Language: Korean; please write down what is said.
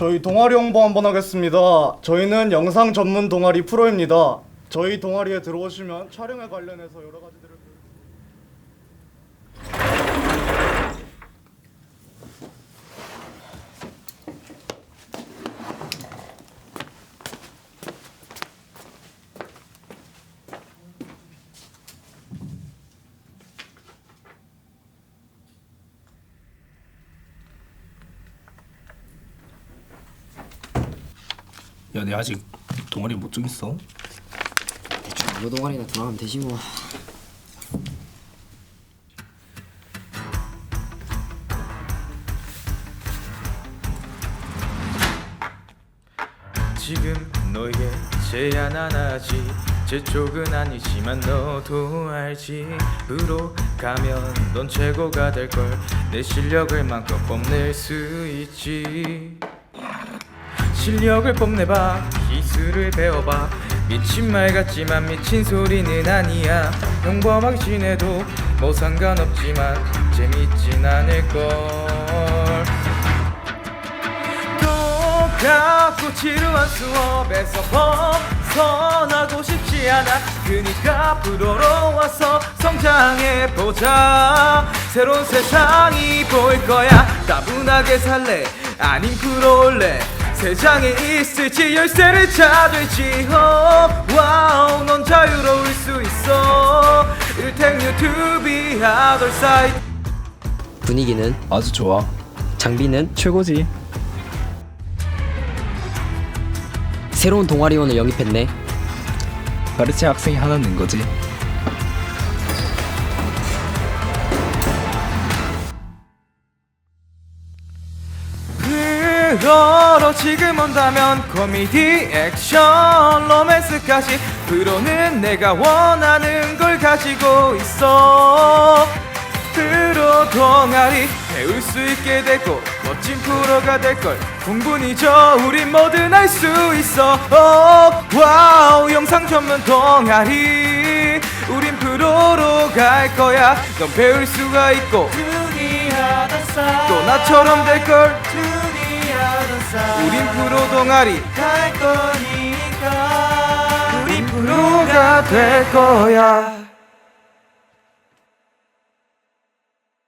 저희 동아리 홍보 한번 하겠습니다. 저희는 영상 전문 동아리 프로입니다. 저희 동아리에 들어오시면 촬영에 관련해서 여러 가지들을 야, 내 아직 동아리 못 정했어. 대충 아무 동아리나 들어가면 되지 뭐. 지금 너에게 제안 하나 하지 제 쪽은 아니지만 너도 알지 으로 가면 넌 최고가 될 걸 내 실력을 만큼 뽐낼 수 있지 실력을 뽐내봐. 기술을 배워봐. 미친 말 같지만 미친 소리는 아니야. 평범하게 지내도 뭐 상관없지만 재밌진 않을걸. 똑같고 지루한 수업에서 벗어나고 싶지 않아. 그니까 프로로 와서 성장해보자. 새로운 세상이 보일 거야. 따분하게 살래? 아님 프로 올래 세상에 있을지 열쇠를 찾을지 oh, 와우 넌 자유로울 수 있어 일탱 유튜브 아돌 사이트 분위기는 아주 좋아. 장비는 최고지. 새로운 동아리원을 영입했네. 가르치 학생이 하나 는 거지. 프로로 지금 온다면 코미디 액션 로맨스까지 프로는 내가 원하는 걸 가지고 있어. 프로 동아리 배울 수 있게 되고 멋진 프로가 될걸 충분히죠? 우린 뭐든 할 수 있어. 오, 와우 영상 전문 동아리. 우린 프로로 갈 거야. 넌 배울 수가 있고. 또 나처럼 될걸 우린 프로 동아리. 갈 거니까. 우린 프로가 될 거야